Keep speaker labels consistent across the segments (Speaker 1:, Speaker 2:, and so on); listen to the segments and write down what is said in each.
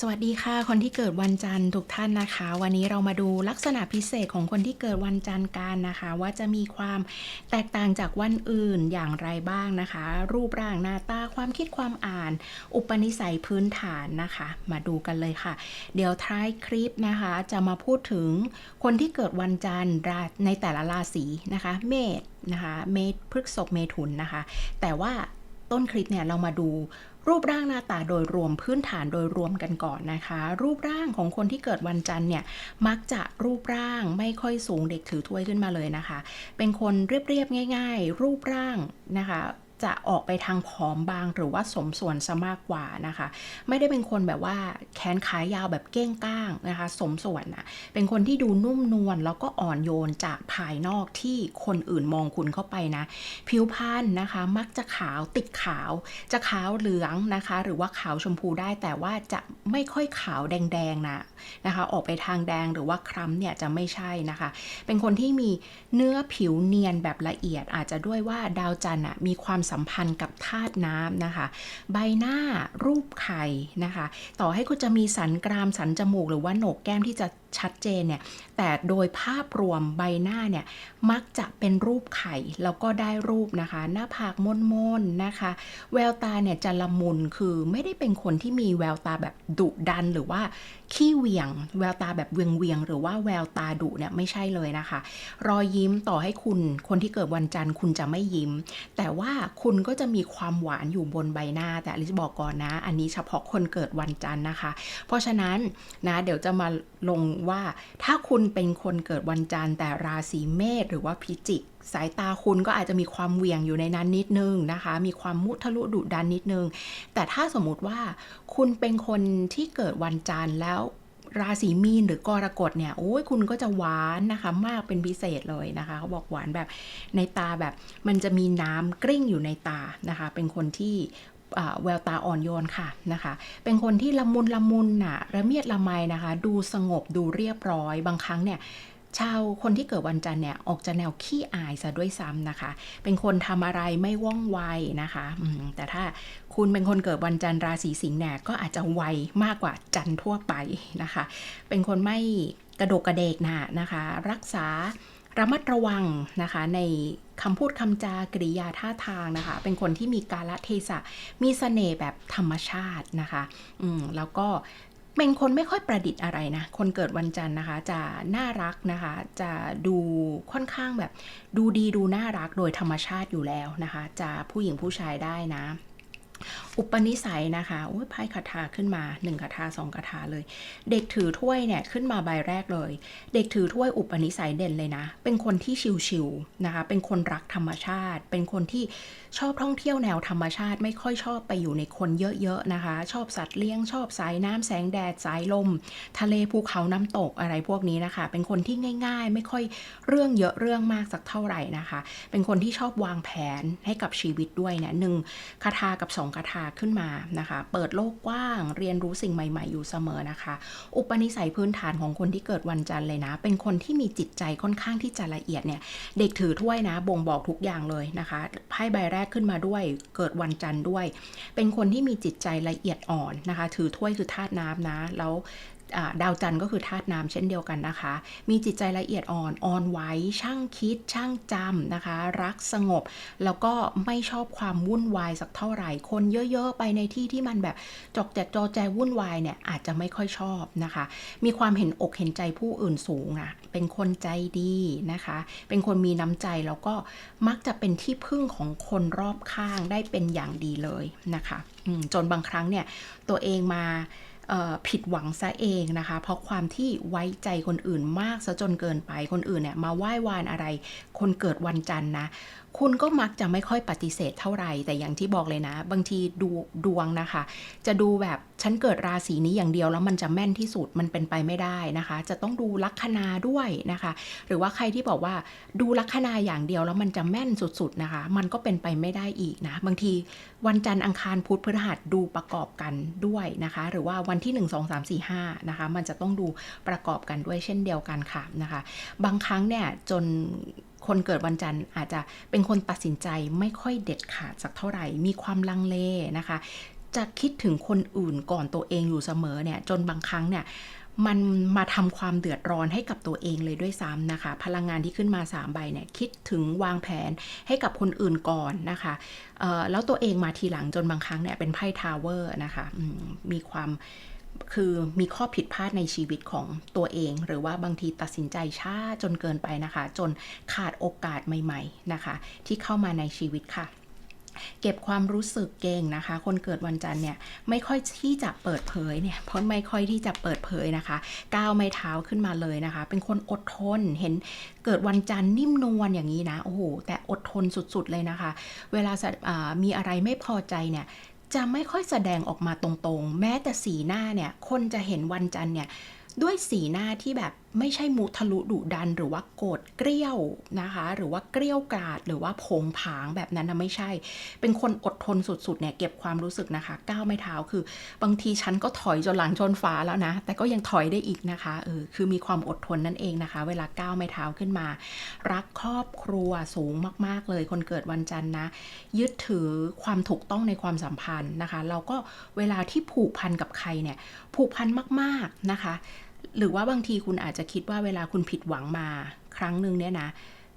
Speaker 1: สวัสดีค่ะ คนที่เกิดวันจันทร์ทุกท่านนะคะ วันนี้เรามาดูลักษณะพิเศษของคนที่เกิดวันจันทร์กันนะคะ ว่าจะมีความแตกต่างจากวันอื่นอย่างไรบ้างนะคะ รูปร่างหน้าตาความคิดความอ่าน อุปนิสัยพื้นฐานนะคะ มาดูกันเลยค่ะ เดี๋ยวท้ายคลิปนะคะ จะมาพูดถึงคนที่เกิดวันจันทร์ในแต่ละราศีนะคะ เมษนะคะ เมษพฤษภเมถุนนะคะ แต่ว่าต้นคลิปเนี่ยเรามาดู รูปร่างหน้าตาโดยรวมพื้นฐานโดยรวมกันก่อนนะคะ รูปร่างของคนที่เกิดวันจันทร์เนี่ยมักจะรูปร่างไม่ค่อยสูงเด็กถือถ้วยขึ้นมาเลยนะคะ เป็นคนเรียบๆง่าย ๆ รูปร่างนะคะ จะออกไปทางผอมบางหรือว่าสมส่วนซะมากกว่านะคะ ไม่ได้เป็นคนแบบว่าแขนขายาวแบบเก้งก้างนะคะ สมส่วนนะเป็นคนที่ดูนุ่มนวลแล้วก็อ่อนโยนจากภายนอกที่คนอื่นมองคุณเข้าไปนะ ผิวพรรณนะคะ มักจะขาวติดขาว จะขาวเหลืองนะคะ หรือว่าขาวชมพูได้แต่ว่าจะไม่ค่อยขาวแดงๆนะนะคะ ออกไปทางแดงหรือว่าคล้ำเนี่ยจะไม่ใช่นะคะ เป็นคนที่มีเนื้อผิวเนียนแบบละเอียดอาจจะด้วยว่าดาวจันทร์อะมีความสัมพันธ์กับธาตุน้ำนะคะ ใบหน้ารูปไข่นะคะ ต่อให้คุณจะมีสันกรามสันจมูก หรือว่าโหนกแก้มที่จะ ชัดเจนเนี่ยแต่โดยภาพรวมใบหน้าเนี่ยมักจะเป็นรูปไข่แล้วก็ได้รูปนะคะ หน้าผากมนๆนะคะ แววตาเนี่ยจะละมุนคือไม่ได้เป็นคนที่มีแววตาแบบดุดันหรือว่าขี้เหวียง แววตาแบบเวียงเวียงๆหรือว่าแววตาดุเนี่ยไม่ใช่เลยนะคะ รอยยิ้มต่อให้คุณคนที่เกิดวันจันทร์คุณจะไม่ยิ้ม แต่ว่าคุณก็จะมีความหวานอยู่บนใบหน้า แต่อลิซบอกก่อนนะ อันนี้เฉพาะคนเกิดวันจันทร์นะคะ เพราะฉะนั้นนะเดี๋ยวจะมาลงว่า ถ้าคุณเป็นคนเกิดวันจันทร์แต่ราศีเมษหรือว่าพิจิก สายตาคุณก็อาจจะมีความเหวี่ยงอยู่ในนั้นนิดนึงนะคะ มีความมุทะลุดุดันนิดนึง แต่ถ้าสมมุติว่าคุณเป็นคนที่เกิดวันจันทร์แล้วราศีมีนหรือกรกฎเนี่ยโอ้ยคุณก็จะหวานนะคะ มากเป็นพิเศษเลยนะคะเขาบอกหวานแบบในตาแบบมันจะมีน้ำกริ้งอยู่ในตานะคะ เป็นคนที่ แววตาอ่อนโยนค่ะนะคะ เป็นคนที่ละมุนละมุนน่ะระเมียดละไมนะคะ ดูสงบดูเรียบร้อย บางครั้งเนี่ยชาวคนที่เกิดวันจันทร์เนี่ยออกจะแนวขี้อายซะด้วยซ้ำนะคะ เป็นคนทำอะไรไม่ว่องไวนะคะแต่ถ้าคุณเป็นคนเกิดวันจันทร์ราศีสิงห์เนี่ยก็อาจจะไวมากกว่าจันทร์ทั่วไปนะคะ เป็นคนไม่กระโดกกระเดกนานะคะ รักษา ระมัดระวังนะคะในคำพูดคำจากริยาท่าทางนะคะ เป็นคนที่มีกาลเทศะ มีเสน่ห์แบบธรรมชาตินะคะอืมแล้วก็เป็นคนไม่ค่อยประดิษฐ์อะไรนะ คนเกิดวันจันทร์นะคะ จะน่ารักนะคะ จะดูค่อนข้างแบบ ดูดีดูน่ารักโดยธรรมชาติอยู่แล้วนะคะ จะผู้หญิงผู้ชายได้นะ อุปนิสัยนะคะโอ้ยไพ่คาถาขึ้นมา1คาถา2คาถาเลย เด็กถือถ้วยเนี่ยขึ้นมาใบแรกเลย เด็กถือถ้วยอุปนิสัยเด่นเลยนะ เป็นคนที่ชิวๆนะคะ เป็นคนรักธรรมชาติ เป็นคนที่ชอบท่องเที่ยวแนวธรรมชาติ ไม่ค่อยชอบไปอยู่ในคนเยอะๆนะคะ ชอบสัตว์เลี้ยง ชอบสายน้ำแสงแดดสายลม ทะเลภูเขาน้ำตกอะไรพวกนี้นะคะ เป็นคนที่ง่าย ๆ ไม่ค่อยเรื่องเยอะเรื่องมากสักเท่าไหร่นะคะ เป็นคนที่ชอบวางแผนให้กับชีวิตด้วยเนี่ยหนึ่งคาถากับสองคาถาขึ้นมานะคะ เปิดโลกกว้างเรียนรู้สิ่งใหม่ ๆ อยู่เสมอนะคะ อุปนิสัยพื้นฐานของคนที่เกิดวันจันทร์เลยนะ เป็นคนที่มีจิตใจค่อนข้างที่จะละเอียดเนี่ย เด็กถือถ้วยนะ บ่งบอกทุกอย่างเลยนะคะไพ่ใบแรกขึ้นมาด้วย เกิดวันจันทร์ด้วย เป็นคนที่มีจิตใจละเอียดอ่อนนะคะ ถือถ้วยคือธาตุน้ำนะ แล้ว ดาวจันทร์ก็คือธาตุน้ำเช่นเดียวกันนะคะ มีจิตใจละเอียดอ่อน อ่อนไหว ช่างคิด ช่างจำนะคะ รักสงบ แล้วก็ไม่ชอบความวุ่นวายสักเท่าไหร่ คนเยอะๆ ไปในที่ที่มันแบบจอกแจกจอแจวุ่นวายเนี่ยอาจจะไม่ค่อยชอบนะคะ มีความเห็นอกเห็นใจผู้อื่นสูงอะ่ะ เป็นคนใจดีนะคะ เป็นคนมีน้ำใจแล้วก็มักจะเป็นที่พึ่งของคนรอบข้างได้เป็นอย่างดีเลยนะคะ จนบางครั้งเนี่ยตัวเองมา ผิดหวังซะเองนะคะ เพราะความที่ไว้ใจคนอื่นมากซะจนเกินไปคนอื่นเนี่ยมาไหว้วานอะไร คนเกิดวันจันทร์นะ คุณก็มักจะไม่ค่อยปฏิเสธเท่าไหร่ แต่อย่างที่บอกเลยนะ บางทีดูดวงนะคะ จะดูแบบฉันเกิดราศีนี้อย่างเดียวแล้วมันจะแม่นที่สุดมันเป็นไปไม่ได้นะคะ จะต้องดูลัคนาด้วยนะคะ หรือว่าใครที่บอกว่าดูลัคนาอย่างเดียวแล้วมันจะแม่นสุดๆนะคะ มันก็เป็นไปไม่ได้อีกนะ บางทีวันจันทร์อังคารพุธพฤหัสดูประกอบกันด้วยนะคะ หรือว่าวันที่ 1 2 3 4 5นะคะมันจะต้องดูประกอบกันด้วยเช่นเดียวกันค่ะนะคะ บางครั้งเนี่ยจน คนเกิดวันจันทร์อาจจะเป็นคนตัดสินใจไม่ค่อยเด็ดขาดสักเท่าไหร่ มีความลังเลนะคะ จะคิดถึงคนอื่นก่อนตัวเองอยู่เสมอเนี่ยจนบางครั้งเนี่ยมันมาทำความเดือดร้อนให้กับตัวเองเลยด้วยซ้ำนะคะ พลังงานที่ขึ้นมา 3 ใบเนี่ยคิดถึงวางแผนให้กับคนอื่นก่อนนะคะแล้วตัวเองมาทีหลังจนบางครั้งเนี่ยเป็นไพ่ทาวเวอร์นะคะมมีความ คือมีข้อผิดพลาดในชีวิตของตัวเอง หรือว่าบางทีตัดสินใจช้าจนเกินไปนะคะ จนขาดโอกาสใหม่ ๆนะคะ ที่เข้ามาในชีวิตค่ะเก็บความรู้สึกเก่งนะคะ คนเกิดวันจันทร์เนี่ยไม่ค่อยที่จะเปิดเผยเนี่ยเพราะไม่ค่อยที่จะเปิดเผยนะคะ ก้าวไม้เท้าขึ้นมาเลยนะคะ เป็นคนอดทนเห็นเกิดวันจันทร์นิ่มนวลอย่างนี้นะโอ้โหแต่อดทนสุดๆเลยนะคะ เวลามีอะไรไม่พอใจเนี่ย จะไม่ค่อยแสดงออกมาตรงๆ แม้แต่สีหน้าเนี่ย คนจะเห็นวันจันทร์เนี่ย ด้วยสีหน้าที่แบบ ไม่ใช่มุทะลุดุดันหรือว่าโกรธเกรี้ยวนะคะ หรือว่าเกรี้ยวกราดหรือว่าผงผางแบบนั้นนะไม่ใช่ เป็นคนอดทนสุดๆเนี่ยเก็บความรู้สึกนะคะก้าวไม่เท้าคือบางทีฉันก็ถอยจนหลังชนฟ้าแล้วนะ แต่ก็ยังถอยได้อีกนะคะเออคือมีความอดทนนั่นเองนะคะ เวลาก้าวไม่เท้าขึ้นมา รักครอบครัวสูงมาก ๆ เลย คนเกิดวันจันทร์นะ ยึดถือความถูกต้องในความสัมพันธ์นะคะ เราก็เวลาที่ผูกพันกับใครเนี่ยผูกพันมาก ๆนะคะ หรือว่าบางทีคุณอาจจะคิดว่าเวลาคุณผิดหวังมาครั้งหนึ่งเนี่ยนะ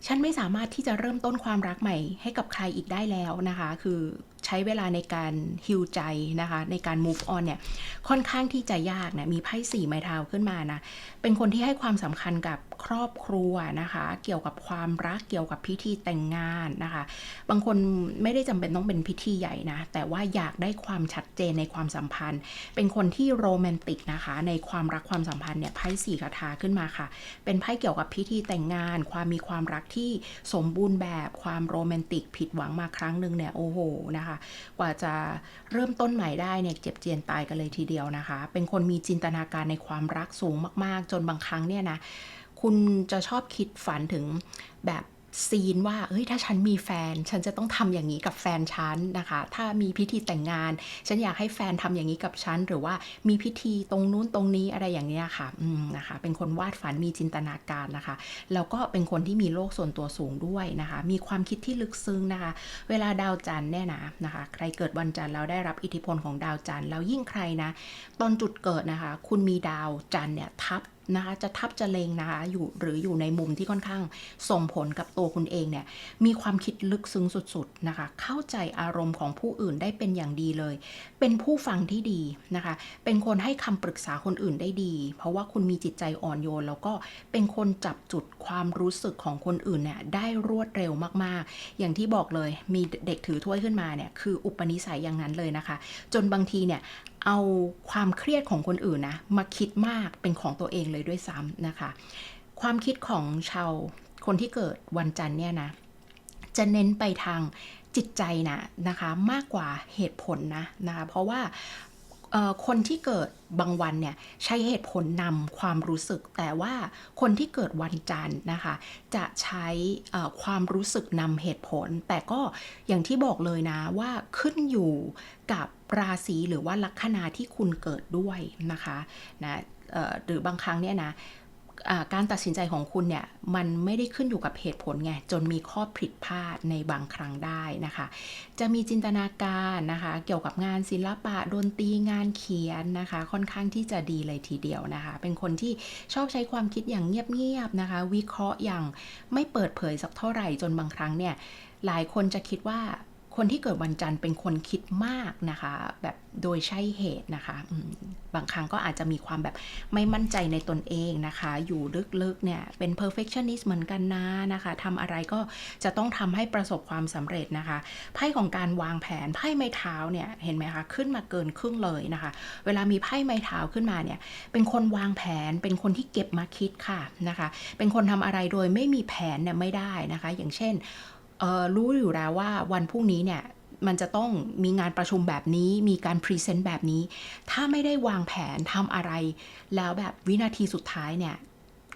Speaker 1: ฉันไม่สามารถที่จะเริ่มต้นความรักใหม่ให้กับใครอีกได้แล้วนะคะ คือ ใช้เวลาในการฮิวใจนะคะ ในการ move on เนี่ยค่อนข้างที่จะยากนะมีไพ่สี่ไม้เท้าขึ้นมานะเป็นคนที่ให้ความสำคัญกับครอบครัวนะคะ เกี่ยวกับความรักเกี่ยวกับพิธีแต่งงานนะคะ บางคนไม่ได้จำเป็นต้องเป็นพิธีใหญ่นะ แต่ว่าอยากได้ความชัดเจนในความสัมพันธ์ เป็นคนที่โรแมนติกนะคะ ในความรักความสัมพันธ์เนี่ยไพ่สี่คาถาขึ้นมาค่ะ เป็นไพ่เกี่ยวกับพิธีแต่งงาน ความมีความรักที่สมบูรณ์แบบความโรแมนติกผิดหวังมาครั้งหนึ่งเนี่ยโอ้โหนะคะกว่าจะเริ่มต้นใหม่ได้เนี่ยเจ็บเจียนตายกันเลยทีเดียวนะคะ เป็นคนมีจินตนาการในความรักสูงมาก ๆ จนบางครั้งเนี่ยนะคุณจะชอบคิดฝันถึงแบบ ซีนว่าเอ้ยถ้าฉันมีแฟน ฉันจะต้องทำอย่างนี้กับแฟนฉันนะคะ ถ้ามีพิธีแต่งงาน ฉันอยากให้แฟนทำอย่างนี้กับฉัน หรือว่ามีพิธีตรงนู้นตรงนี้อะไรอย่างเนี้ยค่ะอืมนะคะ เป็นคนวาดฝันมีจินตนาการนะคะ แล้วก็เป็นคนที่มีโลกส่วนตัวสูงด้วยนะคะ มีความคิดที่ลึกซึ้งนะคะ เวลาดาวจันทร์เนี่ยนะนะคะ ใครเกิดวันจันทร์แล้วได้รับอิทธิพลของดาวจันทร์แล้วยิ่งใครนะ ตอนจุดเกิดนะคะ คุณมีดาวจันทร์เนี่ยทับ นะคะจะทับจะเลงนะคะอยู่หรืออยู่ในมุมที่ค่อนข้างส่งผลกับตัวคุณเองเนี่ยมีความคิดลึกซึ้งสุดๆนะคะเข้าใจอารมณ์ของผู้อื่นได้เป็นอย่างดีเลย เป็นผู้ฟังที่ดีนะคะ เป็นคนให้คำปรึกษาคนอื่นได้ดี เพราะว่าคุณมีจิตใจอ่อนโยน แล้วก็เป็นคนจับจุดความรู้สึกของคนอื่นเนี่ยได้รวดเร็วมากๆ อย่างที่บอกเลยมีเด็กถือถ้วยขึ้นมาเนี่ยคืออุปนิสัยอย่างนั้นเลยนะคะ จนบางทีเนี่ยเอาความเครียดของคนอื่นนะ มาคิดมากเป็นของตัวเองเลยด้วยซ้ำนะคะ ความคิดของชาวคนที่เกิดวันจันทร์เนี่ยนะ จะเน้นไปทางจิตใจนะนะคะ มากกว่าเหตุผลนะนะคะ เพราะว่า คนที่เกิดบางวันเนี่ยใช้เหตุผลนำความรู้สึก แต่ว่าคนที่เกิดวันจันทร์นะคะ จะใช้ความรู้สึกนำเหตุผล แต่ก็อย่างที่บอกเลยนะว่าขึ้นอยู่กับราศีหรือว่าลัคนาที่คุณเกิดด้วยนะคะนะหรือบางครั้งเนี่ยนะ การตัดสินใจของคุณเนี่ยมันไม่ได้ขึ้นอยู่กับเหตุผลไงจนมีข้อผิดพลาดในบางครั้งได้นะคะ จะมีจินตนาการนะคะ เกี่ยวกับงานศิลปะดนตรีงานเขียนนะคะ ค่อนข้างที่จะดีเลยทีเดียวนะคะ เป็นคนที่ชอบใช้ความคิดอย่างเงียบๆนะคะ วิเคราะห์อย่างไม่เปิดเผยสักเท่าไหร่จนบางครั้งเนี่ยหลายคนจะคิดว่า คนที่เกิดวันจันทร์เป็นคนคิดมากนะคะ แบบโดยใช่เหตุนะคะ บางครั้งก็อาจจะมีความแบบไม่มั่นใจในตนเองนะคะ อยู่ลึกๆเนี่ยเป็น perfectionist เหมือนกันนะนะคะทำอะไรก็จะต้องทำให้ประสบความสำเร็จนะคะไพ่ของการวางแผนไพ่ไม้เท้าเนี่ยเห็นไหมคะขึ้นมาเกินครึ่งเลยนะคะ เวลามีไพ่ไม้เท้าขึ้นมาเนี่ยเป็นคนวางแผนเป็นคนที่เก็บมาคิดค่ะนะคะ เป็นคนทำอะไรโดยไม่มีแผนเนี่ยไม่ได้นะคะ อย่างเช่น รู้อยู่แล้วว่าวันพรุ่งนี้เนี่ยมันจะต้องมีงานประชุมแบบนี้ มีการพรีเซนต์แบบนี้ ถ้าไม่ได้วางแผนทำอะไร แล้วแบบวินาทีสุดท้ายเนี่ย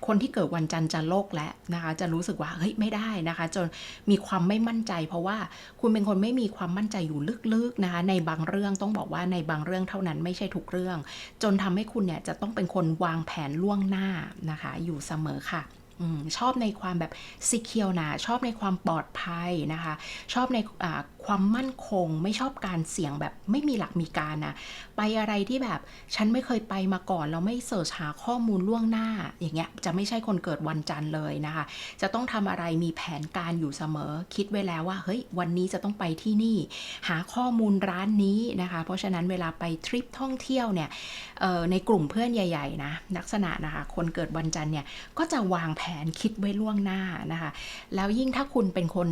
Speaker 1: คนที่เกิดวันจันทร์จะโลกและนะคะ จะรู้สึกว่าเฮ้ยไม่ได้นะคะ จนมีความไม่มั่นใจ เพราะว่าคุณเป็นคนไม่มีความมั่นใจอยู่ลึกๆนะคะ ในบางเรื่องต้องบอกว่าในบางเรื่องเท่านั้นไม่ใช่ทุกเรื่อง จนทำให้คุณเนี่ยจะต้องเป็นคนวางแผนล่วงหน้านะคะ อยู่เสมอค่ะ อชอบในความแบบซีเคียวนะ ชอบในความปลอดภัยนะคะ ชอบใน ความมั่นคง ไม่ชอบการเสี่ยงแบบไม่มีหลักมีการนะไปอะไรที่แบบฉันไม่เคยไปมาก่อน เราไม่เสิร์ชหาข้อมูลล่วงหน้า อย่างเงี้ยจะไม่ใช่คนเกิดวันจันทร์เลยนะคะ จะต้องทำอะไรมีแผนการอยู่เสมอ คิดไว้แล้วว่าเฮ้ยวันนี้จะต้องไปที่นี่ หาข้อมูลร้านนี้นะคะ เพราะฉะนั้นเวลาไปทริปท่องเที่ยวเนี่ยในกลุ่มเพื่อนใหญ่ๆนะลักษณะนะคะคนเกิดวันจันทร์เนี่ยก็จะวางแผนคิดไว้ล่วงหน้านะคะ แล้วยิ่งถ้าคุณเป็นคน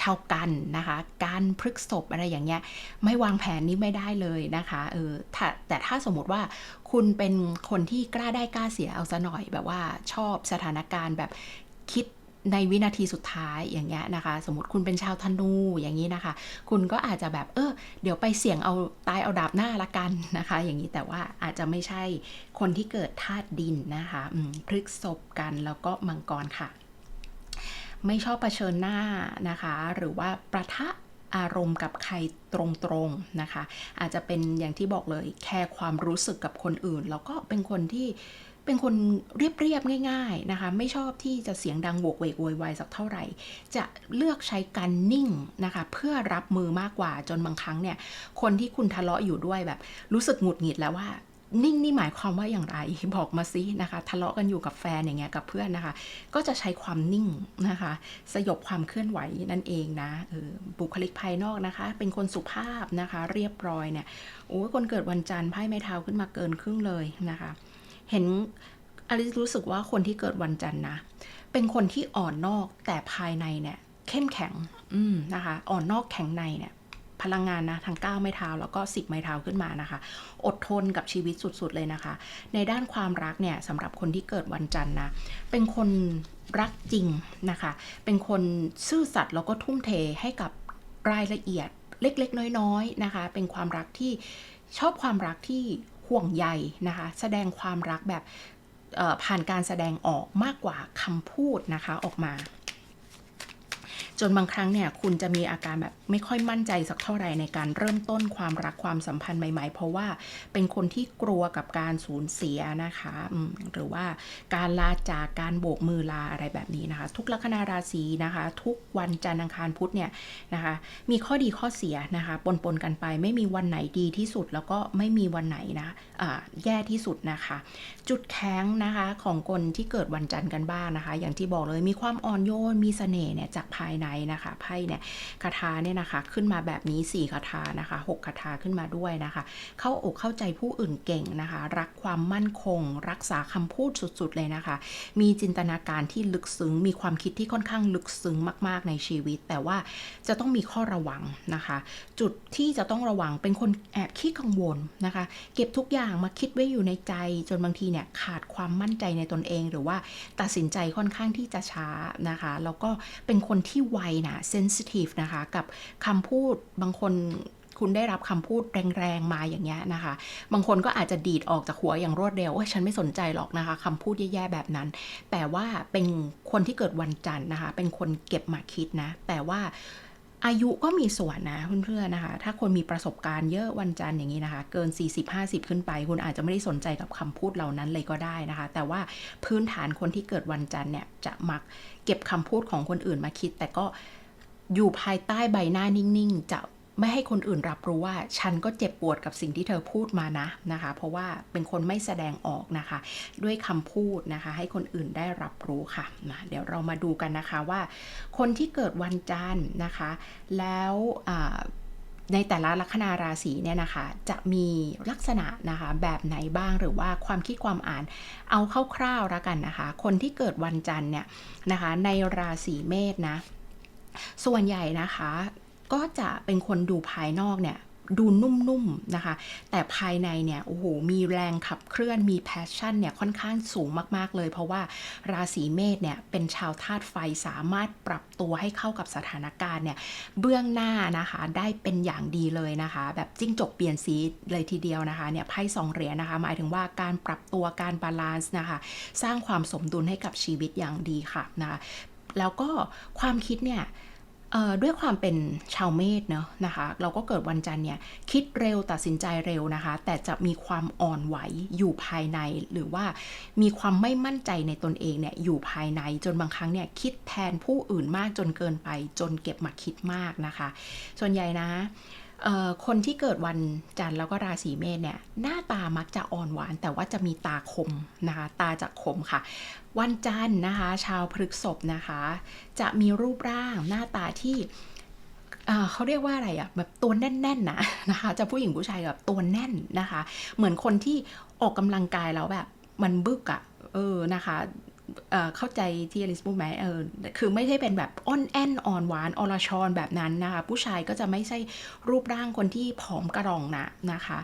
Speaker 1: ชาวกันนะคะ การพฤกษบอะไรอย่างเงี้ยไม่วางแผนนี้ไม่ได้เลยนะคะเออแต่ถ้าสมมติว่าคุณเป็นคนที่กล้าได้กล้าเสียเอาซะหน่อย แบบว่าชอบสถานการณ์แบบคิดในวินาทีสุดท้ายอย่างเงี้ยนะคะ สมมติคุณเป็นชาวธนูอย่างนี้นะคะ คุณก็อาจจะแบบเออเดี๋ยวไปเสี่ยงเอาตายเอาดาบหน้าละกันนะคะ อย่างนี้แต่ว่าอาจจะไม่ใช่คนที่เกิดธาตุดินนะคะพฤกษบกันแล้วก็มังกรค่ะ ไม่ชอบเผชิญหน้านะคะ หรือว่าประทะ อารมณ์กับใครตรงๆนะคะ อาจจะเป็นอย่างที่บอกเลยแค่ความรู้สึกกับคนอื่น แล้วก็เป็นคนที่เป็นคนเรียบๆง่าย ๆนะคะ ไม่ชอบที่จะเสียงดังโวกเวกโวยวายสักเท่าไหร่ จะเลือกใช้การนิ่งนะคะ เพื่อรับมือมากกว่าจนบางครั้งเนี่ย คนที่คุณทะเลาะอยู่ด้วยแบบ รู้สึกหงุดหงิดแล้วว่า นิ่งนี่หมายความว่าอย่างไรบอกมาซินะคะทะเลาะกันอยู่กับแฟนอย่างเงี้ยกับเพื่อนนะคะ ก็จะใช้ความนิ่งนะคะ สยบความเคลื่อนไหวนั่นเองนะออบุคลิกภายนอกนะคะ เป็นคนสุภาพนะคะ เรียบร้อยเนี่ยโอ้ยคนเกิดวันจันทร์ไพ่ไม้เท้าขึ้นมาเกินครึ่งเลยนะคะ เห็นอลิซรู้สึกว่าคนที่เกิดวันจันทร์นะเป็นคนที่อ่อนนอกแต่ภายในเนี่ยเข้มแข็ง อืมนะคะ อ่อนนอกแข็งในเนี่ย พลังงานนะทั้ง9ไม้เท้าแล้วก็ 10 ไม้เท้าขึ้นมานะคะ อดทนกับชีวิตสุดๆเลยนะคะ ในด้านความรักเนี่ยสำหรับคนที่เกิดวันจันทร์นะ เป็นคนรักจริงนะคะ เป็นคนซื่อสัตย์แล้วก็ทุ่มเทให้กับรายละเอียดเล็กๆ น้อยๆนะคะ เป็นความรักที่ชอบความรักที่ห่วงใยนะคะ แสดงความรักแบบผ่านการแสดงออกมากกว่าคำพูดนะคะออกมา นบางครั้งเนี่ยคุณจะมีอาการแบบไม่ค่อยมั่นใจสักเท่าไหร่ในการเริ่มต้นความรักความสัมพันธ์ใหม่ ๆ เพราะว่าเป็นคนที่กลัวกับการสูญเสียนะคะหรือว่าการลาจากการโบกมือลาอะไรแบบนี้นะคะ ทุกลัคนาราศีนะคะ ทุกวันจันทร์อังคารพุธเนี่ยนะคะ มีข้อดีข้อเสียนะคะปนๆกันไปไม่มีวันไหนดีที่สุด แล้วก็ไม่มีวันไหนนะอ่าแย่ที่สุดนะคะ จุดแข็งนะคะของคนที่เกิดวันจันทร์กันบ้างนะคะ อย่างที่บอกเลยมีความอ่อนโยนมีเสน่ห์เนี่ยจากภายในนะคะไพ่เนี่ยคาถาเนี่ยนะคะขึ้นมาแบบนี้ 4คาถานะคะ6คาถาขึ้นมาด้วยนะคะ เข้าอกเข้าใจผู้อื่นเก่งนะคะ รักความมั่นคง รักษาคำพูดสุดๆเลยนะคะ มีจินตนาการที่ลึกซึ้งมีความคิดที่ค่อนข้างลึกซึ้งมาก ๆในชีวิต แต่ว่าจะต้องมีข้อระวังนะคะ จุดที่จะต้องระวังเป็นคนแอบขี้กังวลนะคะ เก็บทุกอย่างมาคิดไว้อยู่ในใจ จนบางทีเนี่ยขาดความมั่นใจในตนเอง หรือว่าตัดสินใจค่อนข้างที่จะช้านะคะแล้วก็เป็นคนที่ไวนะเซนซิทีฟนะคะ กับคำพูดบางคนคุณได้รับคำพูดแรงๆมาอย่างเงี้ยนะคะ บางคนก็อาจจะดีดออกจากหัวอย่างรวดเร็วว่าฉันไม่สนใจหรอกนะคะคำพูดแย่ๆแบบนั้น แต่ว่าเป็นคนที่เกิดวันจันทร์นะคะ เป็นคนเก็บมาคิดนะ แต่ว่า อายุก็มีส่วนนะเพื่อนๆนะคะ ถ้าคนมีประสบการณ์เยอะวันจันทร์อย่างนี้นะคะ เกิน 40-50 ขึ้นไป คุณอาจจะไม่ได้สนใจกับคำพูดเหล่านั้นเลยก็ได้นะคะ แต่ว่าพื้นฐานคนที่เกิดวันจันทร์เนี่ยจะมักเก็บคำพูดของคนอื่นมาคิด แต่ก็อยู่ภายใต้ใบหน้านิ่งๆ จะ ไม่ให้คนอื่นรับรู้ว่าฉันก็เจ็บปวดกับสิ่งที่เธอพูดมานะนะคะ เพราะว่าเป็นคนไม่แสดงออกนะคะ ด้วยคำพูดนะคะ ให้คนอื่นได้รับรู้ค่ะนะเดี๋ยวเรามาดูกันนะคะว่า คนที่เกิดวันจันทร์นะคะ แล้วในแต่ละลัคนาราศีเนี่ยนะคะ จะมีลักษณะนะคะแบบไหนบ้างหรือว่าความคิดความอ่านเอาคร่าวๆแล้วกันนะคะ คนที่เกิดวันจันทร์เนี่ยนะคะในราศีเมษนะส่วนใหญ่นะคะ ก็จะเป็นคนดูภายนอกเนี่ยดูนุ่มๆนะคะ แต่ภายในเนี่ยโอ้โหมีแรงขับเคลื่อนมีแพชชั่นเนี่ยค่อนข้างสูงมากๆเลย เพราะว่าราศีเมษเนี่ยเป็นชาวธาตุไฟสามารถปรับตัวให้เข้ากับสถานการณ์เนี่ยเบื้องหน้านะคะได้เป็นอย่างดีเลยนะคะ แบบจิ้งจกเปลี่ยนสีเลยทีเดียวนะคะเนี่ยไพ่สองเหรียญนะคะหมายถึงว่าการปรับตัวการบาลานซ์นะคะ สร้างความสมดุลให้กับชีวิตอย่างดีค่ะนะคะแล้วก็ความคิดเนี่ย ด้วยความเป็นชาวเมษเนอะนะคะ เราก็เกิดวันจันทร์เนี่ยคิดเร็วตัดสินใจเร็วนะคะ แต่จะมีความอ่อนไหวอยู่ภายใน หรือว่ามีความไม่มั่นใจในตนเองเนี่ยอยู่ภายในจนบางครั้งเนี่ยคิดแทนผู้อื่นมากจนเกินไป จนเก็บมาคิดมากนะคะ ส่วนใหญ่นะคนที่เกิดวันจันทร์แล้วก็ราศีเมษเนี่ยหน้าตามักจะอ่อนหวาน แต่ว่าจะมีตาคมนะคะตาจะคมค่ะ วันจันทร์นะคะ ชาวพฤกษภนะคะ จะมีรูปร่างหน้าตาที่เอ่อเขาเรียกว่าอะไรอะแบบตัวแน่นๆนะนะคะ จะผู้หญิงผู้ชายแบบตัวแน่นนะคะ เหมือนคนที่ออกกำลังกายแล้วแบบมันบึกอะเออนะคะ เข้าใจที่อลิสพูดไหมเออคือไม่ใช่เป็นแบบอ้อนแอนอ่อนหวานอรชรแบบนั้นนะคะ ผู้ชายก็จะไม่ใช่รูปร่างคนที่ผอมกระรองนะนะคะ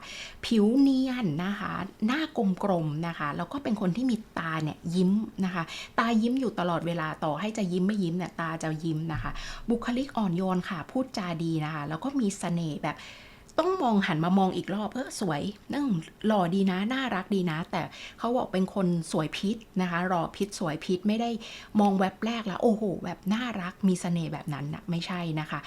Speaker 1: ผิวเนียนนะคะ หน้ากลมๆนะคะ แล้วก็เป็นคนที่มีตาเนี่ยยิ้มนะคะ ตายิ้มอยู่ตลอดเวลาต่อให้จะยิ้มไม่ยิ้มเนี่ยตาจะยิ้มนะคะ บุคลิกอ่อนโยนค่ะ พูดจาดีนะคะ แล้วก็มีเสน่ห์แบบ ต้องมองหันมามองอีกรอบเออสวยนั่งหล่อดีนะน่ารักดีนะ แต่เขาบอกเป็นคนสวยพิษนะคะหล่อพิษสวยพิษไม่ได้มองแวบแรกแล้ว โอ้โหแบบน่ารักมีเสน่ห์แบบนั้นนะไม่ใช่นะคะ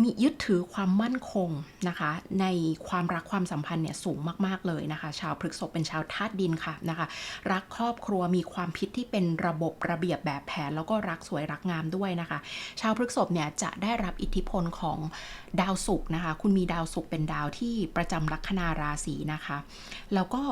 Speaker 1: มียึดถือความมั่นคงนะคะ ในความรักความสัมพันธ์เนี่ยสูงมาก ๆ เลยนะคะ ชาวพฤกษภเป็นชาวธาตุดินค่ะนะคะ รักครอบครัวมีความคิดที่เป็นระบบระเบียบแบบแผน แล้วก็รักสวยรักงามด้วยนะคะ ชาวพฤกษภเนี่ยจะได้รับอิทธิพลของดาวศุกร์นะคะ คุณมีดาวศุกร์เป็นดาวที่ประจำลัคนาราศีนะคะ แล้วก็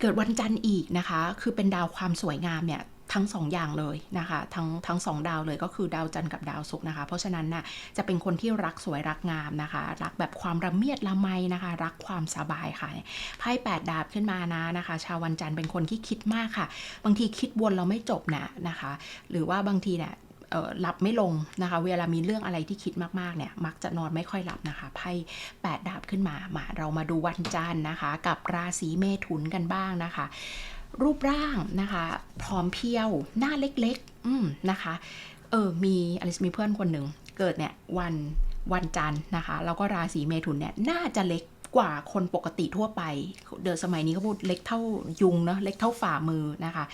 Speaker 1: เกิดวันจันทร์อีกนะคะ คือเป็นดาวความสวยงามเนี่ย ทั้งสองอย่างเลยนะคะทั้งทั้งสองดาวเลยก็คือดาวจันทร์กับดาวศุกร์นะคะ เพราะฉะนั้นน่ะจะเป็นคนที่รักสวยรักงามนะคะ รักแบบความระเมียดละไมนะคะ รักความสบายค่ะไพ่แปดดาบขึ้นมานะนะคะ ชาววันจันทร์เป็นคนที่คิดมากค่ะ บางทีคิดวนเราไม่จบนะนะคะ หรือว่าบางทีเนี่ยเอ่อหลับไม่ลงนะคะ เวลามีเรื่องอะไรที่คิดมากๆเนี่ยมักจะนอนไม่ค่อยหลับนะคะไพ่แปดดาบขึ้นมามา เรามาดูวันจันทร์นะคะ กับราศีเมถุนกันบ้างนะคะ รูปร่างนะคะพร้อมเพรียวหน้าเล็กๆอืมนะคะเออมีอลิสมีเพื่อนคนหนึ่งเกิดเนี่ยวันวันจันทร์นะคะแล้วก็ราศีเมถุนเนี่ยน่าจะเล็กกว่าคนปกติทั่วไป เดี๋ยวสมัยนี้เขาพูดเล็กเท่ายุงเนาะเล็กเท่าฝ่ามือนะคะ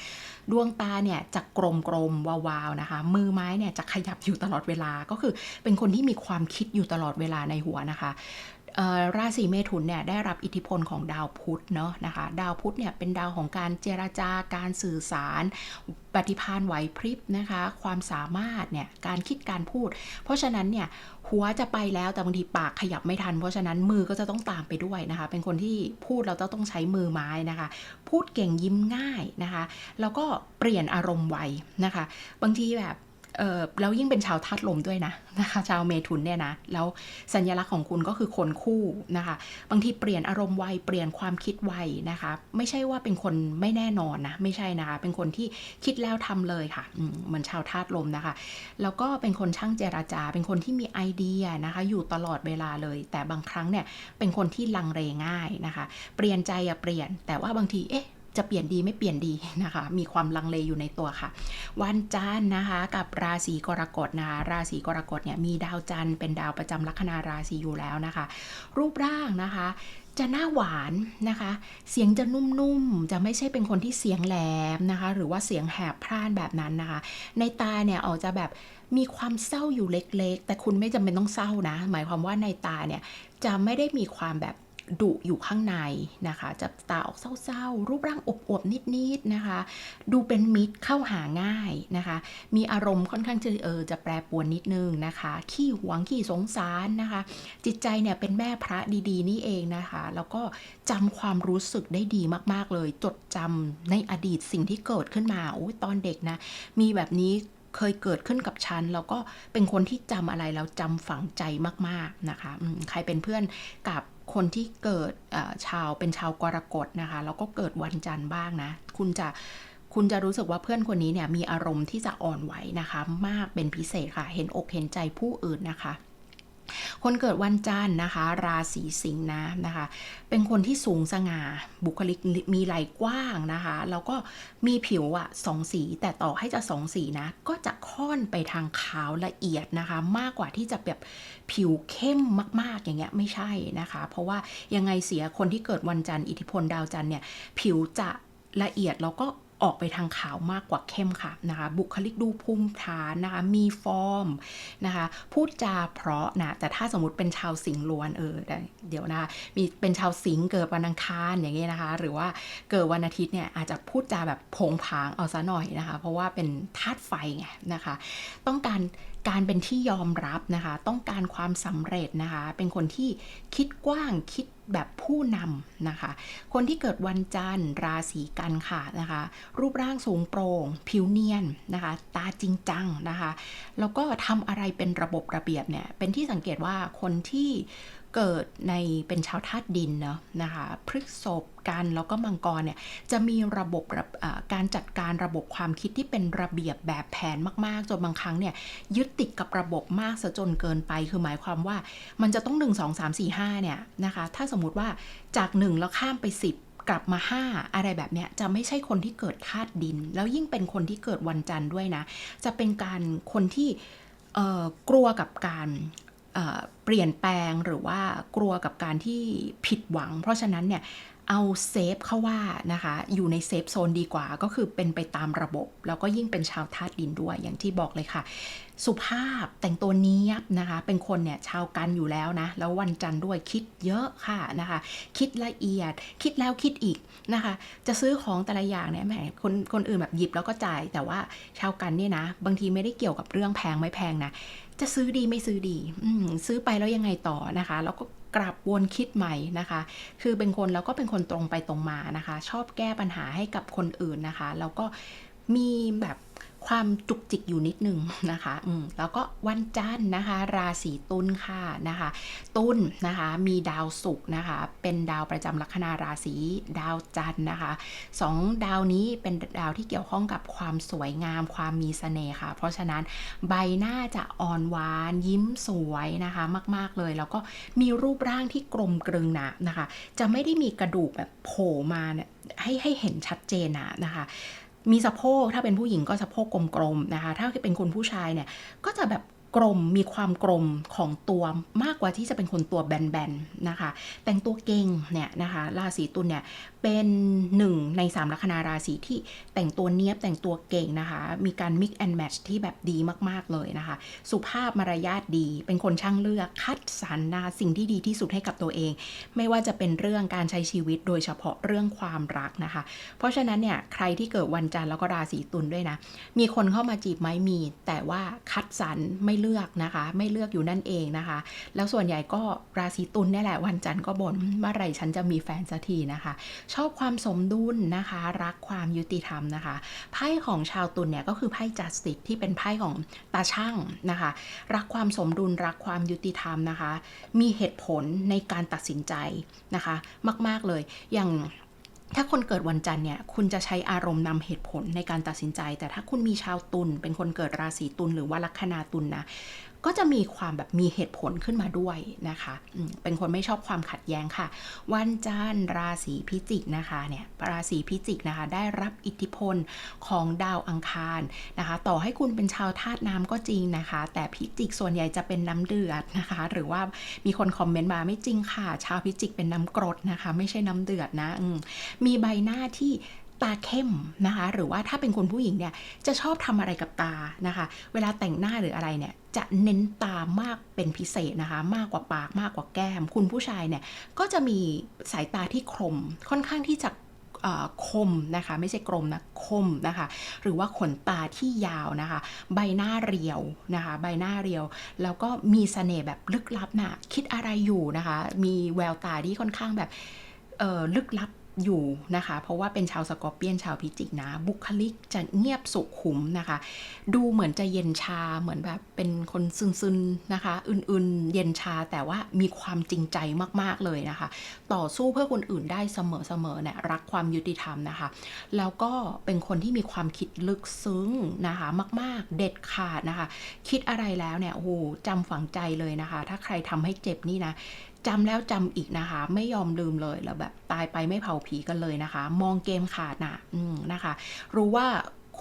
Speaker 1: ดวงตาเนี่ยจะกลมกลมๆวาวๆนะคะ มือไม้เนี่ยจะขยับอยู่ตลอดเวลาก็คือเป็นคนที่มีความคิดอยู่ตลอดเวลาในหัวนะคะ ราศีเมถุนเนี่ยได้รับอิทธิพลของดาวพุธเนาะนะคะ ดาวพุธเนี่ยเป็นดาวของการเจรจาการสื่อสารปฏิภาณไหวพริบนะคะ ความสามารถเนี่ยการคิดการพูด เพราะฉะนั้นเนี่ยหัวจะไปแล้วแต่บางทีปากขยับไม่ทัน เพราะฉะนั้นมือก็จะต้องตามไปด้วยนะคะ เป็นคนที่พูดเราต้องใช้มือไม้นะคะ พูดเก่งยิ้มง่ายนะคะ แล้วก็เปลี่ยนอารมณ์ไวนะคะ บางทีแบบ แล้วยิ่งเป็นชาวธาตุลมด้วยนะนะคะชาวเมถุนเนี่ยนะแล้วสัญลักษณ์ของคุณก็คือคนคู่นะคะ บางทีเปลี่ยนอารมณ์ไวเปลี่ยนความคิดไวนะคะ ไม่ใช่ว่าเป็นคนไม่แน่นอนนะไม่ใช่นะคะ เป็นคนที่คิดแล้วทำเลยค่ะเหมือนชาวธาตุลมนะคะ แล้วก็เป็นคนช่างเจราจา เป็นคนที่มีไอเดียนะคะ อยู่ตลอดเวลาเลย แต่บางครั้งเนี่ยเป็นคนที่ลังเลง่ายนะคะ เปลี่ยนใจอะเปลี่ยนแต่ว่าบางทีเอ๊ะ จะเปลี่ยนดีไม่เปลี่ยนดีนะคะ มีความลังเลอยู่ในตัวค่ะ วันจันทร์นะคะกับราศีกรกฎนะคะราศีกรกฎเนี่ยมีดาวจันทร์เป็นดาวประจำลัคนาราศีอยู่แล้วนะคะ รูปร่างนะคะ จะหน้าหวานนะคะ เสียงจะนุ่มๆ จะไม่ใช่เป็นคนที่เสียงแหลมนะคะ หรือว่าเสียงแหบพร่านแบบนั้นนะคะ ในตาเนี่ยออกจะแบบมีความเศร้าอยู่เล็กๆ แต่คุณไม่จำเป็นต้องเศร้านะ หมายความว่าในตาเนี่ยจะไม่ได้มีความแบบ ดุอยู่ข้างในนะคะจะตาออกเศร้าๆ รูปร่างอวบๆนิดๆนะคะ ดูเป็นมิตรเข้าหาง่ายนะคะ มีอารมณ์ค่อนข้างจะเออจะแปรปรวนนิดนึงนะคะ ขี้หวงขี้สงสารนะคะ จิตใจเนี่ยเป็นแม่พระดีๆ นี่เองนะคะ แล้วก็จำความรู้สึกได้ดีมากๆเลย จดจำในอดีตสิ่งที่เกิดขึ้นมาโอ้ยตอนเด็กนะ มีแบบนี้เคยเกิดขึ้นกับฉัน แล้วก็เป็นคนที่จำอะไรแล้วจำฝังใจมากๆนะคะอืมใครเป็นเพื่อนกับ คนที่เกิดชาวเป็นชาวกรกฎนะคะ แล้วก็เกิดวันจันทร์บ้างนะ คุณจะคุณจะรู้สึกว่าเพื่อนคนนี้เนี่ยมีอารมณ์ที่จะอ่อนไหวนะคะ มากเป็นพิเศษค่ะ เห็นอกเห็นใจผู้อื่นนะคะ คนเกิดวันจันทร์นะคะ ราศีสิงห์นะนะคะ เป็นคนที่สูงสง่าบุคลิกมีไหล่กว้างนะคะ แล้วก็มีผิวอะสองสี แต่ต่อให้จะสองสีนะ ก็จะค่อนไปทางขาวละเอียดนะคะ มากกว่าที่จะแบบผิวเข้มมาก ๆ อย่างเงี้ยไม่ใช่นะคะ เพราะว่ายังไงเสียคนที่เกิดวันจันทร์อิทธิพลดาวจันทร์เนี่ยผิวจะละเอียดแล้วก็ ออกไปทางขาวมากกว่าเข้มค่ะนะคะบุคลิกดูภูมิฐานนะคะมีฟอร์มนะคะพูดจาเพราะนะแต่ถ้าสมมติเป็นชาวสิงห์ล้วนเออเดี๋ยวนะคะมีเป็นชาวสิงห์เกิดวันอังคารอย่างเงี้ยนะคะ หรือว่าเกิดวันอาทิตย์เนี่ยอาจจะพูดจาแบบผงผางเอาซะหน่อยนะคะ เพราะว่าเป็นธาตุไฟไงนะคะ ต้องการการเป็นที่ยอมรับนะคะ ต้องการความสำเร็จนะคะ เป็นคนที่คิดกว้างคิด แบบผู้นำนะคะ คนที่เกิดวันจันทร์ราศีกันค่ะนะคะ รูปร่างสูงโปร่ง ผิวเนียนนะคะ ตาจริงจังนะคะ แล้วก็ทำอะไรเป็นระบบระเบียบเนี่ย เป็นที่สังเกตว่าคนที่ เกิดในเป็นชาวธาตุดินเนาะนะคะพฤกษภกันแล้วก็มังกรเนี่ยจะมีระบบะการจัดการระบบความคิดที่เป็นระเบียบแบบแผนมากๆจนบางครั้งเนี่ยยึดติดกับระบบมากซะจนเกินไป คือหมายความว่ามันจะต้อง 1 2 3 4 5เนี่ยนะคะถ้าสมมติว่าจาก 1 แล้วข้ามไป 10กลับมา 5 อะไรแบบเนี้ยจะไม่ใช่คนที่เกิดธาตุดิน แล้วยิ่งเป็นคนที่เกิดวันจันทร์ด้วยนะ จะเป็นการคนที่กลัวกับการ เปลี่ยนแปลงหรือว่ากลัวกับการที่ผิดหวัง เพราะฉะนั้นเนี่ย เอาเซฟเข้าว่านะคะ อยู่ในเซฟโซนดีกว่า ก็คือเป็นไปตามระบบ แล้วก็ยิ่งเป็นชาวธาตุดินด้วย อย่างที่บอกเลยค่ะ สุภาพแต่งตัวเนี้ยบนะคะ เป็นคนเนี่ยชาวกันอยู่แล้วนะ แล้ววันจันทร์ด้วยคิดเยอะค่ะนะคะ คิดละเอียด คิดแล้วคิดอีกนะคะ จะซื้อของแต่ละอย่างเนี่ยแหมคนคนอื่นแบบหยิบแล้วก็จ่าย แต่ว่าชาวกันเนี่ยนะ บางทีไม่ได้เกี่ยวกับเรื่องแพงไม่แพงนะจะซื้อดีไม่ซื้อดีอซื้อไปแล้วยังไงต่อนะคะ แล้วก็ กลับวนคิดใหม่นะคะ คือเป็นคนแล้วก็เป็นคนตรงไปตรงมานะคะ ชอบแก้ปัญหาให้กับคนอื่นนะคะ แล้วก็มีแบบ ความจุกจิกอยู่นิดนึงนะคะอืมแล้วก็วันจันทร์นะคะ ราศีตุลค่ะนะคะ ตุลนะคะ มีดาวศุกร์นะคะ เป็นดาวประจำลัคนาราศีดาวจันทร์นะคะสองดาวนี้เป็นดาวที่เกี่ยวข้องกับความสวยงาม ความมีเสน่ห์ค่ะ เพราะฉะนั้นใบหน้าจะอ่อนหวานยิ้มสวยนะคะ มาก ๆเลย แล้วก็มีรูปร่างที่กลมกลึงนะนะคะ จะไม่ได้มีกระดูกแบบโผล่มาเนี่ยให้ให้เห็นชัดเจนนะนะคะ มีสะโพกถ้าเป็นผู้หญิงก็สะโพกกลมๆนะคะ ถ้าเป็นคนผู้ชายเนี่ยก็จะแบบกลมมีความกลมของตัวมากกว่าที่จะเป็นคนตัวแบนๆนะคะ แต่งตัวเก่งเนี่ยนะคะราศีตุลเนี่ยเป็นหนึ่งในสามลัคนาราศีที่แต่งตัวเนี้ยบแต่งตัวเก่งนะคะ มีการ mix and match ที่แบบดีมากๆเลยนะคะ สุภาพมารยาทดี เป็นคนช่างเลือกคัดสรรนะคะสิ่งที่ดีที่สุดให้กับตัวเอง ไม่ว่าจะเป็นเรื่องการใช้ชีวิตโดยเฉพาะเรื่องความรักนะคะ เพราะฉะนั้นเนี่ยใครที่เกิดวันจันทร์แล้วก็ราศีตุลด้วยนะ มีคนเข้ามาจีบไหมมี แต่ว่าคัดสรรไม่เลือกนะคะ ไม่เลือกอยู่นั่นเองนะคะ แล้วส่วนใหญ่ก็ราศีตุลนี่แหละวันจันทร์ก็บน่นเมื่อไหร่ฉันจะมีแฟนสักทีนะคะชอบความสมดุลนะคะ รักความยุติธรรมนะคะ ไพ่ของชาวตุลเนี่ยก็คือไพ่จัสติสที่เป็นไพ่ของตาช่างนะคะ รักความสมดุลรักความยุติธรรมนะคะ มีเหตุผลในการตัดสินใจนะคะ มาก ๆ เลย อย่างถ้าคนเกิดวันจันทร์เนี่ย คุณจะใช้อารมณ์นำเหตุผลในการตัดสินใจ แต่ถ้าคุณมีชาวตุลเป็นคนเกิดราศีตุลหรือว่าลัคนาตุลนะ ก็จะมีความแบบมีเหตุผลขึ้นมาด้วยนะคะเป็นคนไม่ชอบความขัดแย้งค่ะ วันจันทร์ราศีพิจิกนะคะเนี่ยราศีพิจิกนะคะ ได้รับอิทธิพลของดาวอังคารนะคะ ต่อให้คุณเป็นชาวธาตุน้ำก็จริงนะคะ แต่พิจิกส่วนใหญ่จะเป็นน้ำเดือดนะคะ หรือว่ามีคนคอมเมนต์มาไม่จริงค่ะ ชาวพิจิกเป็นน้ำกรดนะคะ ไม่ใช่น้ำเดือดนะมมีใบหน้าที่ ตาเข้มนะคะ หรือว่าถ้าเป็นคนผู้หญิงเนี่ยจะชอบทำอะไรกับตานะคะ เวลาแต่งหน้าหรืออะไรเนี่ยจะเน้นตามากเป็นพิเศษนะคะ มากกว่าปากมากกว่าแก้ม คุณผู้ชายเนี่ยก็จะมีสายตาที่คมค่อนข้างที่จะคมนะคะ ไม่ใช่กลมนะคมนะคะ หรือว่าขนตาที่ยาวนะคะ ใบหน้าเรียวนะคะ ใบหน้าเรียว แล้วก็มีเสน่ห์แบบลึกลับน่ะคิดอะไรอยู่นะคะ มีแววตาที่ค่อนข้างแบบลึกลับ อยู่นะคะ เพราะว่าเป็นชาวสกอร์เปียนชาวพิจิกนะ บุคลิกจะเงียบสุขุมนะคะ ดูเหมือนจะเย็นชาเหมือนแบบเป็นคนซึนๆนะคะ อื่นๆ เย็นชาแต่ว่ามีความจริงใจมากๆเลยนะคะ ต่อสู้เพื่อคนอื่นได้เสมอๆเนี่ยรักความยุติธรรมนะคะ แล้วก็เป็นคนที่มีความคิดลึกซึ้งนะคะมาก ๆ เด็ดขาดนะคะ คิดอะไรแล้วเนี่ยโอ้โหจำฝังใจเลยนะคะ ถ้าใครทำให้เจ็บนี่นะ จำแล้วจำอีกนะคะ ไม่ยอมลืมเลยแล้วแบบตายไปไม่เผาผีกันเลยนะคะ มองเกมขาดนะอืมนะคะ รู้ว่า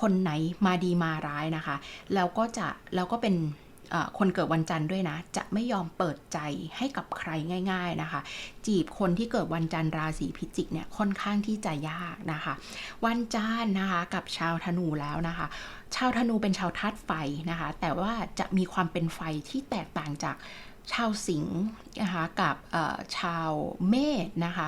Speaker 1: คนไหนมาดีมาร้ายนะคะ แล้วก็จะแล้วก็เป็นคนเกิดวันจันทร์ด้วยนะ จะไม่ยอมเปิดใจให้กับใครง่าย ๆนะคะ จีบคนที่เกิดวันจันทร์ราศีพิจิกเนี่ยค่อนข้างที่จะยากนะคะ วันจันทร์นะคะกับชาวธนูแล้วนะคะ ชาวธนูเป็นชาวธาตุไฟนะคะ แต่ว่าจะมีความเป็นไฟที่แตกต่างจาก ชาวสิงห์นะคะกับชาวเมษนะคะ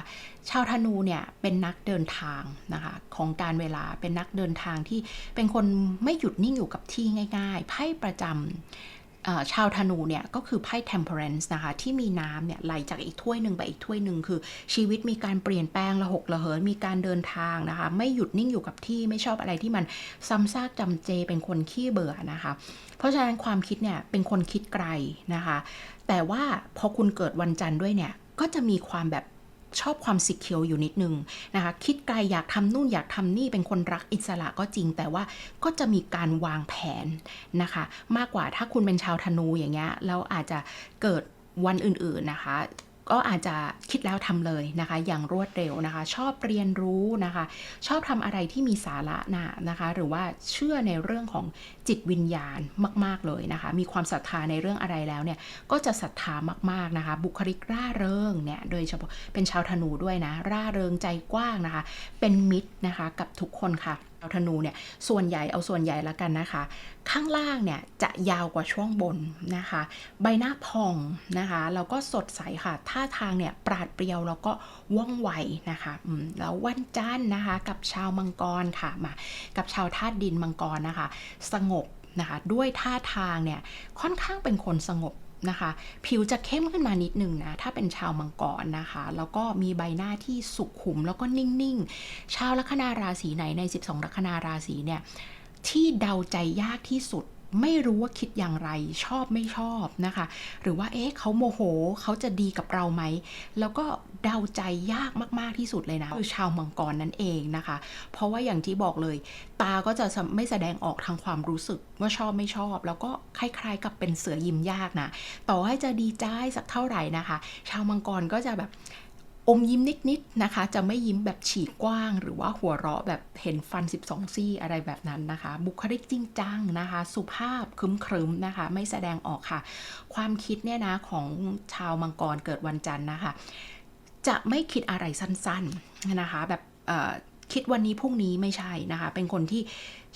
Speaker 1: ชาวธนูเนี่ยเป็นนักเดินทางนะคะของการเวลาเป็นนักเดินทางที่เป็นคนไม่หยุดนิ่งอยู่กับที่ง่าย ๆ ไพ่ประจำชาวธนูเนี่ยก็คือไพ่ temperance นะคะที่มีน้ำเนี่ยไหลจากอีกถ้วยหนึ่งไปอีกถ้วยหนึ่งคือ ชีวิตมีการเปลี่ยนแปลงระหกระเหินมีการเดินทางนะคะไม่หยุดนิ่งอยู่กับที่ไม่ชอบอะไรที่มันซ้ำซากจำเจเป็นคนขี้เบื่อนะคะ เพราะฉะนั้นความคิดเนี่ยเป็นคนคิดไกลนะคะ แต่ว่าพอคุณเกิดวันจันทร์ด้วยเนี่ย ก็จะมีความแบบชอบความสิเคียวอยู่นิดนึงนะคะ คิดไกลอยากทำนู่นอยากทำนี่เป็นคนรักอิสระก็จริง แต่ว่าก็จะมีการวางแผนนะคะ มากกว่าถ้าคุณเป็นชาวธนูอย่างเงี้ยแล้วอาจจะเกิดวันอื่นๆนะคะ ก็อาจจะคิดแล้วทำเลยนะคะ อย่างรวดเร็วนะคะ ชอบเรียนรู้นะคะ ชอบทำอะไรที่มีสาระนะนะคะ หรือว่าเชื่อในเรื่องของจิตวิญญาณมาก ๆเลยนะคะ มีความศรัทธาในเรื่องอะไรแล้วเนี่ยก็จะศรัทธามากๆนะคะ บุคลิกร่าเริงเนี่ยโดยเฉพาะเป็นชาวธนูด้วยนะร่าเริงใจกว้างนะคะ เป็นมิตรนะคะกับทุกคนค่ะ ชาวธนูเนี่ยส่วนใหญ่เอาส่วนใหญ่ละกันนะคะ ข้างล่างเนี่ยจะยาวกว่าช่วงบนนะคะ ใบหน้าพองนะคะแล้วก็สดใสค่ะท่าทางเนี่ยปราดเปรียวแล้วก็ว่องไวนะคะแล้ววันจันทร์นะคะ กับชาวมังกรค่ะมากับชาวธาตุดินมังกรนะคะ สงบนะคะด้วยท่าทางเนี่ยค่อนข้างเป็นคนสงบ นะคะ ผิวจะเข้มขึ้นมานิดนึงนะ ถ้าเป็นชาวมังกรนะคะ แล้วก็มีใบหน้าที่สุขุมแล้วก็นิ่งๆ ชาวลัคนาราศีไหนใน 12 ลัคนาราศีเนี่ยที่เดาใจยากที่สุด ไม่รู้ว่าคิดอย่างไรชอบไม่ชอบนะคะ หรือว่าเอ๊ะเขาโมโหเขาจะดีกับเราไหม แล้วก็เดาใจยากมากๆที่สุดเลยนะคือชาวมังกรนั่นเองนะคะ เพราะว่าอย่างที่บอกเลย ตาก็จะไม่แสดงออกทางความรู้สึกว่าชอบไม่ชอบ แล้วก็คล้ายๆกับเป็นเสือยิ้มยากนะต่อให้จะดีใจสักเท่าไหร่นะคะ ชาวมังกรก็จะแบบ อมยิ้มนิดๆนะคะ จะไม่ยิ้มแบบฉีกกว้าง หรือว่าหัวเราะแบบเห็นฟัน 12 ซี่อะไรแบบนั้นนะคะ บุคลิกจริงจังนะคะ สุภาพครึ้มๆนะคะ ไม่แสดงออกค่ะ ความคิดเนี่ยนะของชาวมังกรเกิดวันจันทร์นะคะ จะไม่คิดอะไรสั้นๆนะคะ แบบคิดวันนี้พรุ่งนี้ไม่ใช่นะคะ เป็นคนที่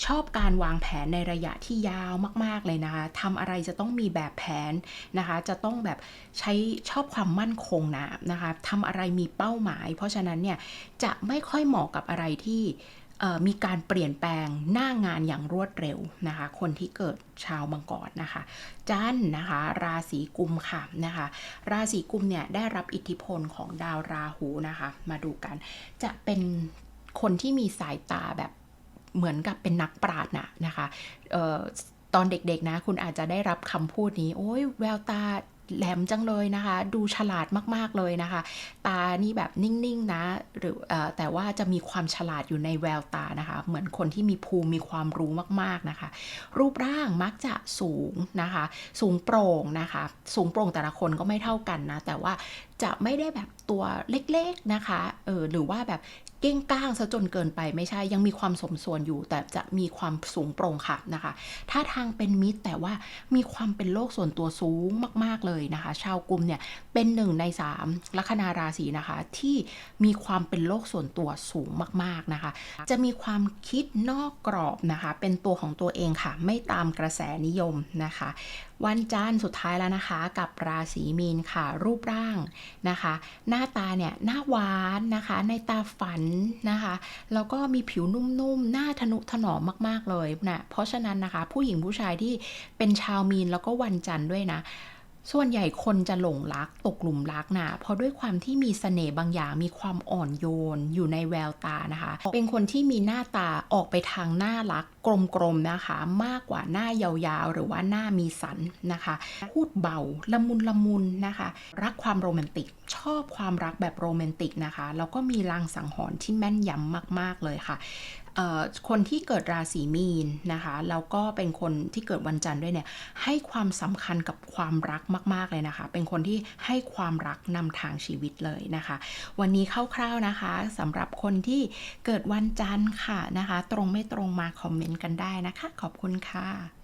Speaker 1: ชอบการวางแผนในระยะที่ยาวมาก ๆ เลยนะคะทำอะไรจะต้องมีแบบแผนนะคะ จะต้องแบบใช้ชอบความมั่นคงนะนะคะทำอะไรมีเป้าหมาย เพราะฉะนั้นเนี่ยจะไม่ค่อยเหมาะกับอะไรที่มีการเปลี่ยนแปลงหน้างานอย่างรวดเร็วนะคะ คนที่เกิดชาวมังกรนะคะ จันทร์นะคะ ราศีกุมค่ะนะคะ ราศีกุมเนี่ยได้รับอิทธิพลของดาวราหูนะคะ มาดูกัน จะเป็นคนที่มีสายตาแบบ เหมือนกับเป็นนักปราชญ์นะนะคะออตอนเด็กๆนะ คุณอาจจะได้รับคำพูดนี้ โอ้ยแววตาแหลมจังเลยนะคะ ดูฉลาดมากๆเลยนะคะ ตานี่แบบนิ่งๆนะ หรือเออแต่ว่าจะมีความฉลาดอยู่ในแววตานะคะ เหมือนคนที่มีภูมิมีความรู้มากๆนะคะ รูปร่างมักจะสูงนะคะ สูงโปร่งนะคะ สูงโปร่งแต่ละคนก็ไม่เท่ากันนะ แต่ว่าจะไม่ได้แบบตัวเล็กๆนะคะ เออ หรือว่าแบบ เก้งก้างซะจนเกินไปไม่ใช่ยังมีความสมส่วนอยู่ แต่จะมีความสูงโปร่งค่ะนะคะท่าทางเป็นมิตรแต่ว่ามีความเป็นโลกส่วนตัวสูงมาก ๆเลยนะคะ ชาวกลุ่มเนี่ยเป็นหนึ่งในสามลัคนาราศีนะคะ ที่มีความเป็นโลกส่วนตัวสูงมากๆนะคะ จะมีความคิดนอกกรอบนะคะ เป็นตัวของตัวเองค่ะ ไม่ตามกระแสนิยมนะคะ วันจันทร์สุดท้ายแล้วนะคะ กับราศีมีนค่ะ รูปร่างนะคะ หน้าตาเนี่ยหน้าหวานนะคะ ในตาฝันนะคะแล้วก็มีผิวนุ่มๆ หน้าทนุถนอมมากๆเลยนะเพราะฉะนั้นนะคะ ผู้หญิงผู้ชายที่เป็นชาวมีนแล้วก็วันจันทร์ด้วยนะ ส่วนใหญ่คนจะหลงรักตกหลุมรักนะ เพราะด้วยความที่มีเสน่ห์บางอย่างมีความอ่อนโยน อยู่ในแววตานะคะ เป็นคนที่มีหน้าตาออกไปทางน่ารักกลมๆนะคะ มากกว่าหน้ายาวๆ หรือว่าหน้ามีสันนะคะ พูดเบาละมุนละมุนนะคะ รักความโรแมนติก ชอบความรักแบบโรแมนติกนะคะ แล้วก็มีลางสังหรณ์ที่แม่นยำมากๆเลยค่ะ คนที่เกิดราศีมีนนะคะแล้วก็เป็นคนที่เกิดวันจันทร์ด้วยเนี่ยให้ความสำคัญกับความรักมาก ๆ เลยนะคะ เป็นคนที่ให้ความรักนำทางชีวิตเลยนะคะ วันนี้คร่าวๆนะคะสำหรับคนที่เกิดวันจันทร์ค่ะนะคะ ตรงไม่ตรงมาคอมเมนต์กันได้นะคะ ขอบคุณค่ะ